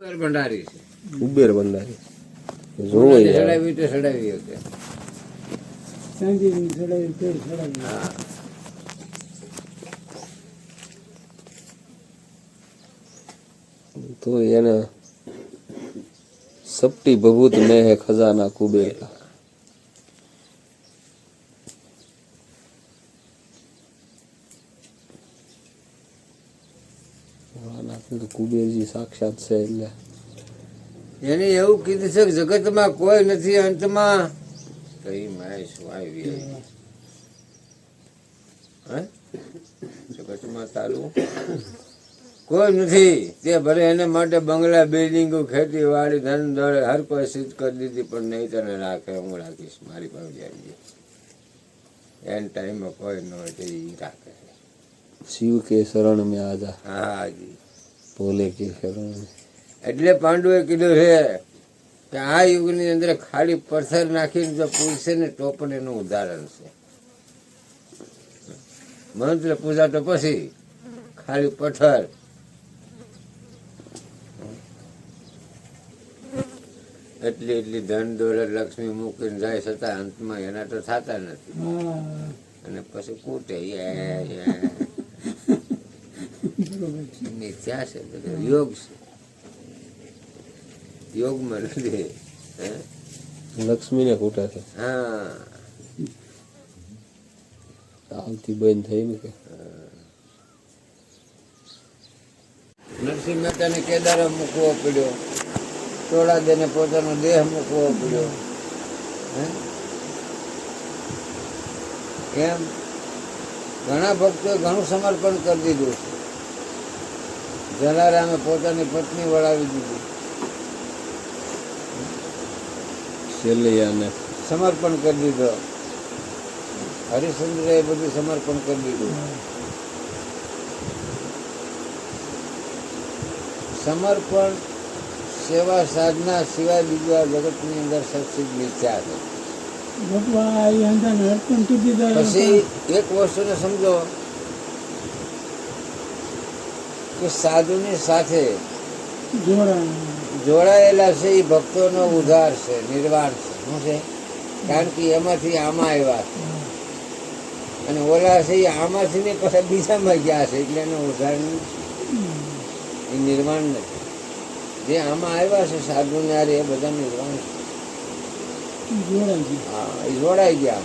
કુબેર ભંડારી છે કુબેર બંધારી જોવો યાર ચડાવી તો ચડાવી શકે સાંજે ચડાવી પેટ ચડાવી હા તો એને સપટી ભભૂત મેં હે ખજાના કુબેર કુબેરજી સાક્ષાત છે એટલે. એને એવું કીધું છે કે જગતમાં કોઈ નથી, અંતમાં કઈ માય આવી જગત જગતમાં તારું કોઈ નથી. તે ભલે એને માટે બંગલા, બિલ્ડિંગો ખેતી વાડી ધન દળે હર કોઈ સિદ્ધ કરી દીધી, પણ નહીં તને રાખે, હું રાખીશ, મારી પાસે આવી એન ટાઈમમાં કોઈ ન હોય તો રાખે. શિવ કે શરણ મેં આજા. હા જી. ભોલે કે શરણ. એટલે પાંડુએ કીધું છે કે આ યુગની અંદર ખાલી પથ્થર નાખીને જો પૂછશે ને તો પણ એનું ઉદાહરણ છે. મંત્ર પૂજા તો પછી ખાલી પથ્થર. એટલી એટલી ધન દોલત લક્ષ્મી મૂકીને જાય છતાં અંતમાં એના તો થતા નથી. અને પછી કૂટે મિથ્યા છે બધો. યોગ છે. યોગમાં નથી. લક્ષ્મીને ખૂટે છે. હા. આવતી બંધ થઈ ને કે નરસિંહ મહેતાને કેદાર મૂકવો પડ્યો. ટોળા દેને પોતાનો દેહ મૂકવો પડ્યો. હે? એમ ઘણા ભક્તોએ ઘણું સમર્પણ કરી દીધું છે. જલારામે પોતાની પત્ની વળાવી દીધી. શેલૈયાને સમર્પણ કરી દીધો. હરિશ્ચંદ્રએ બધું સમર્પણ કરી દીધું. સમર્પણ સેવા સાધના સિવાય બીજું આ જગતની અંદર સત્સિદ્ધ વિચાર પછી એક વસ્તુને સમજો. કે સાધુની સાથે જોડાયેલા. છે એ ભક્તોનો ઉધાર છે નિર્વાણ છે. શું છે? કારણ કે એમાંથી આમાં આવ્યા છે. અને ઓલા છે એ આમાંથી ને પછી બીજામાં ગયા છે એટલે એનો ઉધાર. એ નિર્વાણ નથી. જે આમાં આવ્યા છે સાધુ નારે એ બધા નિર્વાણ છે. હા એ જોડાઈ ગયા.